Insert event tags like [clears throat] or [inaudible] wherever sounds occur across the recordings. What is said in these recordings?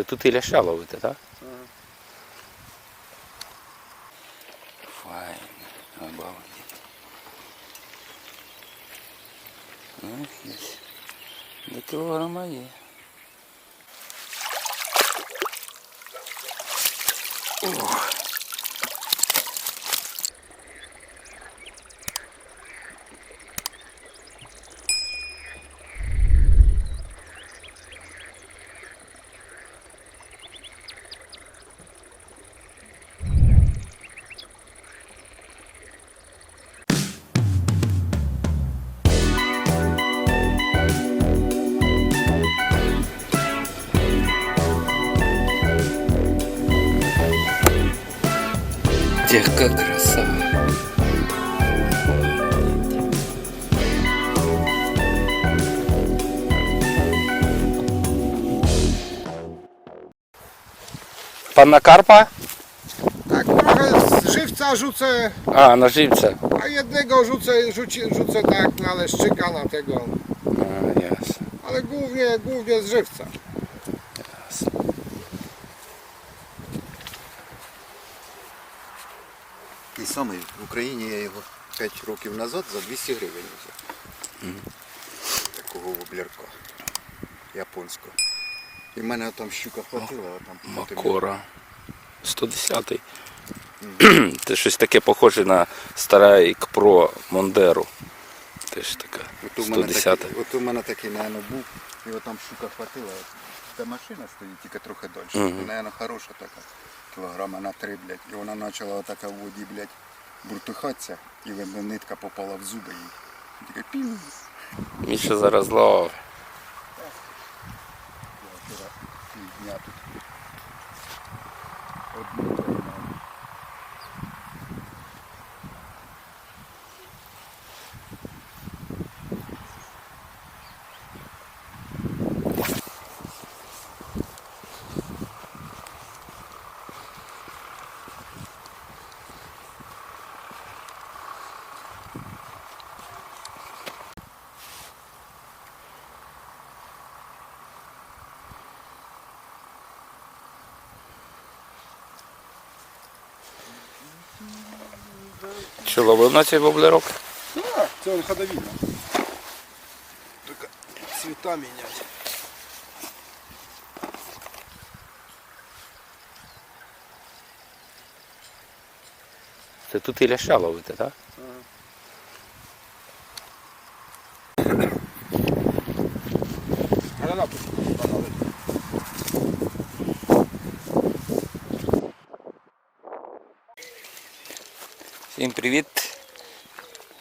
Це тут і ляща ловити, так? Файно, обалдеть. Ну, десь до кілограма є. Ох. Pan na karpa? Tak, trochę z żywca rzucę, A, na żywce. a jednego rzucę, rzucę, rzucę tak na leszczyka, na tego, A, jest. ale głównie, głównie z żywca. Самий в Україні я його 5 років назад за 200 гривень взяв. Такого воблярка японського. І в мене там щука хватила, а там Макора. 110-й. [clears throat] Це щось таке похоже на старий Кпро Мондеру. Теж така. От у мене 110 такий, от у мене такий, наверное, був, і от там щука хватила. Та машина стоїть тільки трохи далі. Мгм. І, наверное, хороша така. Кілограма на три, блядь. І вона почала отака в воді, блядь, буртухатися, і нитка попала в зуби їй. Таке пів. Міша зараз ловив. Я вчора півдня тут. Одну Що ловив на цей воблерок? Так, це він chodowina. Тільки цвета міняти. Це тут і ляща ловити, так?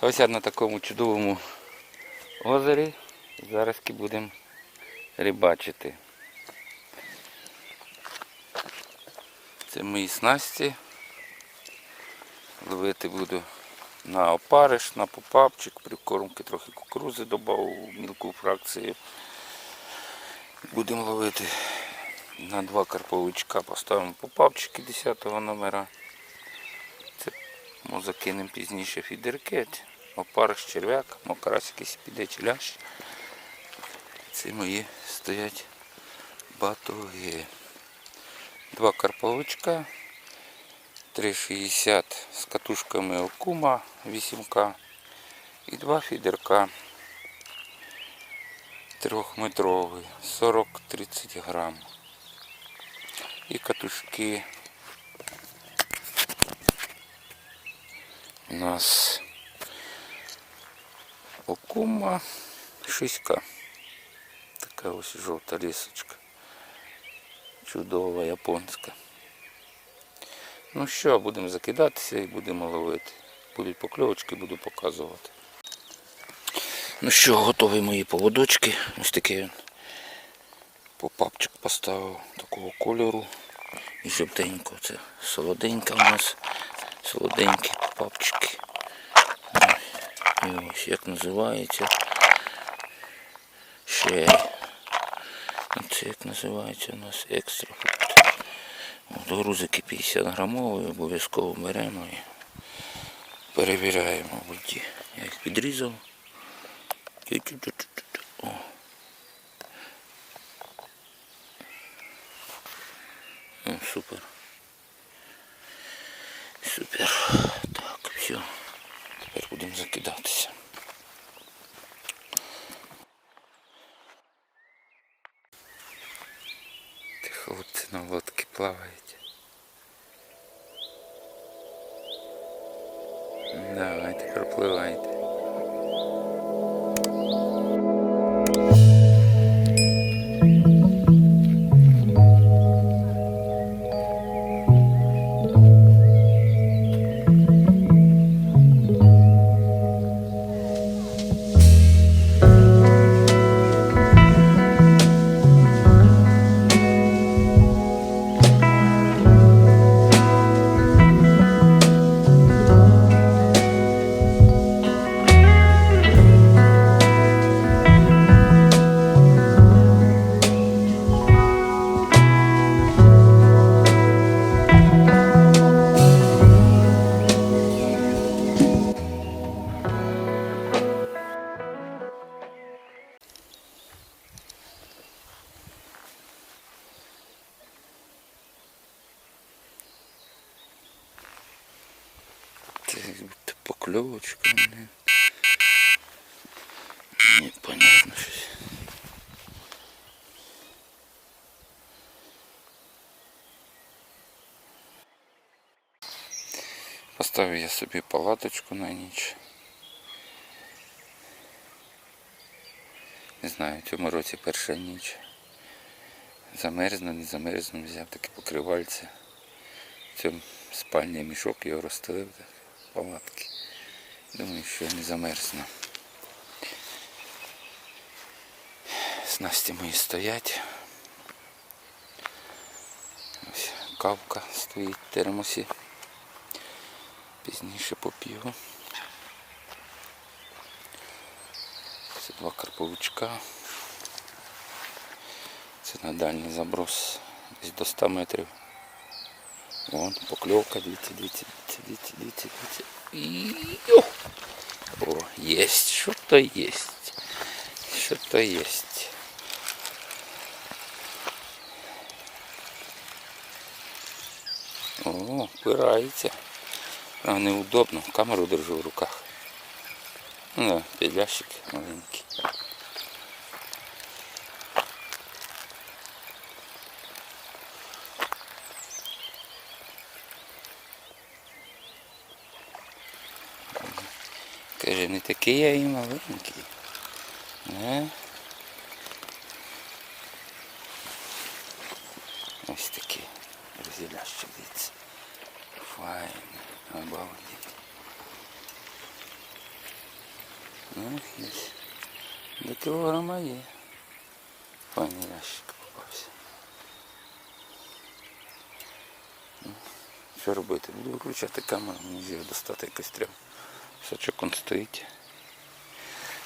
Ось я на такому чудовому озері. Зараз будемо рибачити. Це мої снасті. Ловити буду на опариш, на попапчик, прикормки, трохи кукурузи додав мілку фракцію. Будемо ловити на два карповичка, поставимо попапчики 10 номера. Ми закинемо пізніше фідерки, опариш черв'як, мокрась якийсь піде лящ. Це мої стоять батоги. Два карповичка, 3,60 з катушками окума 8К і два фідерка трьохметровий, 40-30 грам. І катушки у нас окума шиська. Така ось жовта лісочка. Чудова японська. Ну що, будемо закидатися і будемо ловити. Будуть покльовочки, буду показувати. Ну що, готові мої поводочки. Ось такий він попапчик поставив такого кольору. І жовтенько. Це солоденька у нас. Солоденькі попапчики. І ось як називається. Ще. Це як називається у нас екстра. Грузики 50 грамові, обов'язково беремо і перевіряємо воді. Я їх підрізав. О. Супер. Так, все. Тепер будемо закидатися. Ти хлопці на лодці Будто покльовочка. блін. Непонятно щось. Поставив я собі палаточку на ніч. Не знаю, в цьому році перша ніч. Замерзну, не замерзну, взяв таке покривальце. В цьому спальний мішок його розстелив палатки. Думаю, що не замерзну. Снасті мої стоять. Ось кавка стоїть в термосі. Пізніше поп'ю. Це два карповичка. Це на дальній заброс десь до 100 метрів. Вон, покльовка, дивіться, дивіться, дивіться, дивіться, дивіться, дивіться. І... О, О, єсть, що то єсть. Що то єсть. О, пирається. А неудобно, камеру держу в руках. Ну, да, підлящик маленький. Каже, я і маленький. Не? Ось такий розілящик, дивіться. Файний, обалдеть. Ну, десь до кілограма є. Файний ящик попався. Ну, Що робити? Буду виключати камеру, мені його достати якось треба. Сачок он стоїть.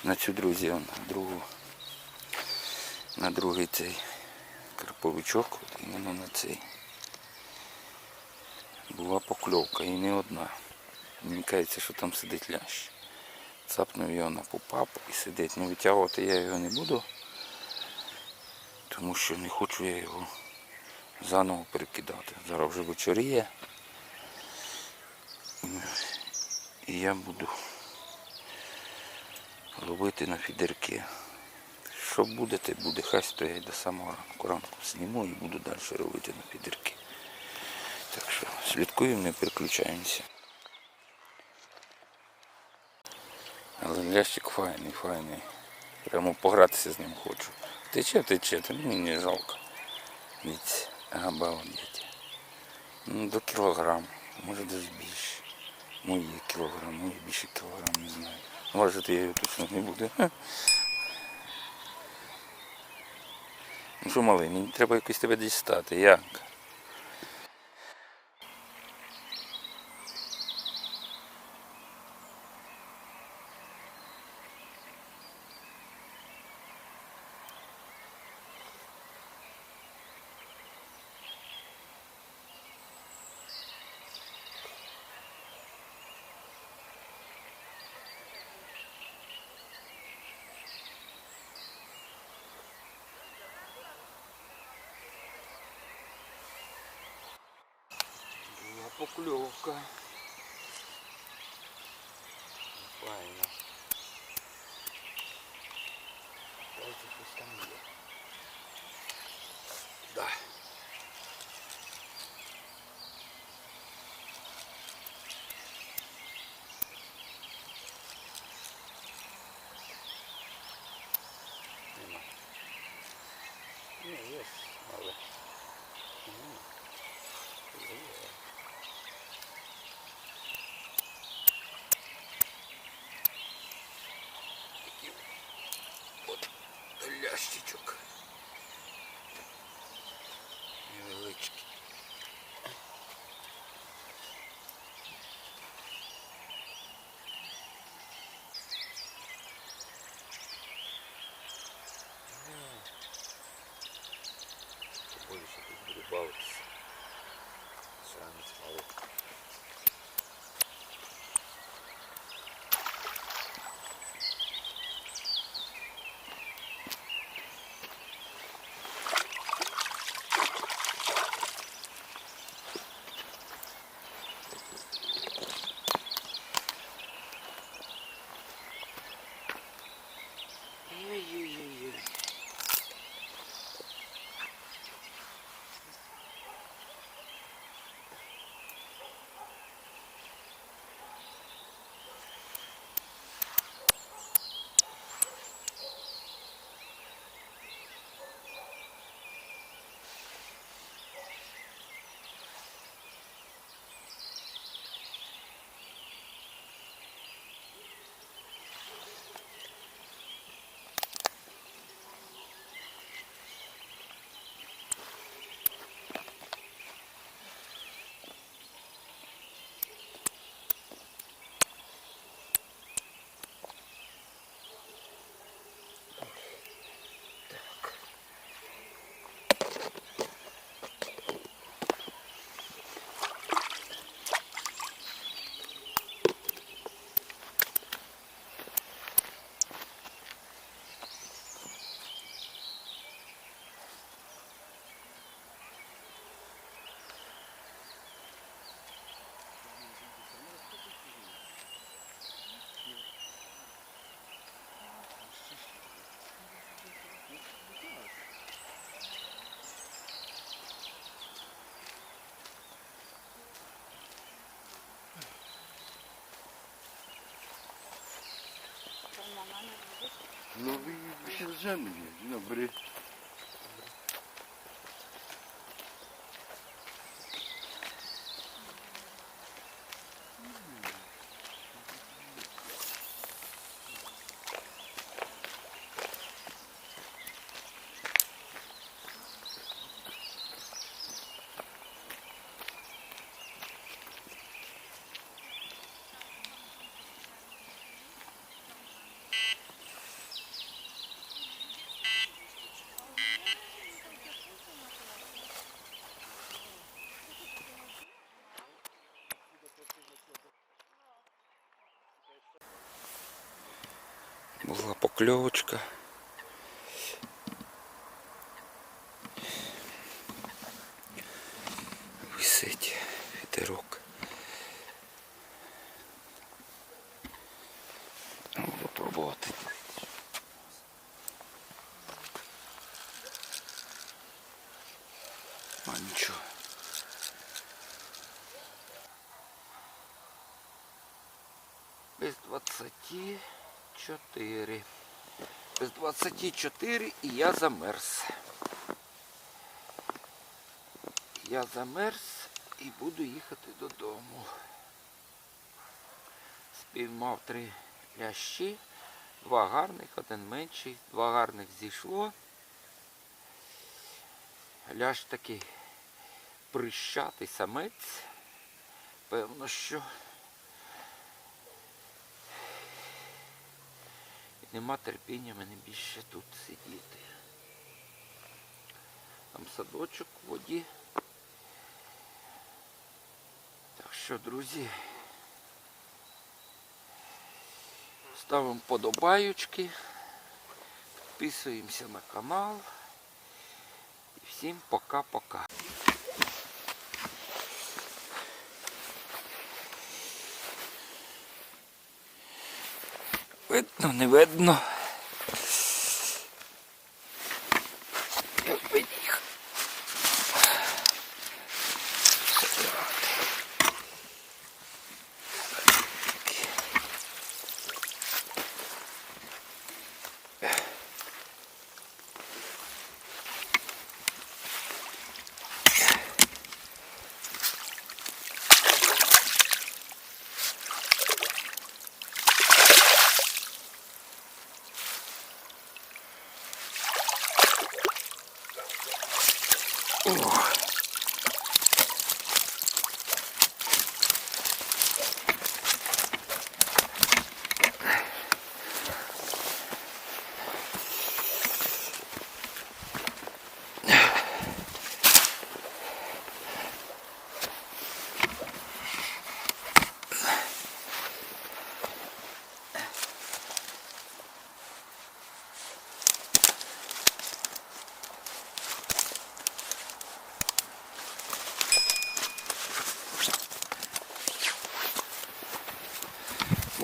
На цю друзі, он, другу, на другий цей карповичок, іменно на цей. Була покльовка і не одна. Мені кажеться, що там сидить лящ. Цапнув його на попап і сидить. Ну витягувати я його не буду, тому що не хочу я його заново перекидати. Зараз вже вечоріє. І я буду ловити на фідерки. Що буде, те буде. Хай стоять до самого ранку. Ранку зніму і буду далі робити на фідерки. Так що слідкуємо, не переключаємося. Але лящик файний, файний. Прямо погратися з ним хочу. Тече, тече, та мені не жалко. Дивіться, обалдеть. Ну, до кілограм, може навіть більше. Мої кілограм, мої більше кілограм, не знаю. Важити я точно не буду. Ну що, малий, мені треба якось тебе дістати. Як? Покльовка. Правильно. Давайте щось там. Да. Ну ви ще землі, ну бери. Була покльовочка. Висить вітерок. Буду пробувати. А нічого. Без 24. Без 24 і я замерз. Я замерз і буду їхати додому. Спіймав три лящі, два гарних, один менший, два гарних зійшло. Ляж такий прищатий самець. Певно, що. Нема терпіння мене більше тут сидіти. Там садочок в воді. Так що, друзі, ставимо подобаючки, підписуємося на канал. І всім пока-пока. Видно, не видно.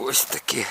Ось таке.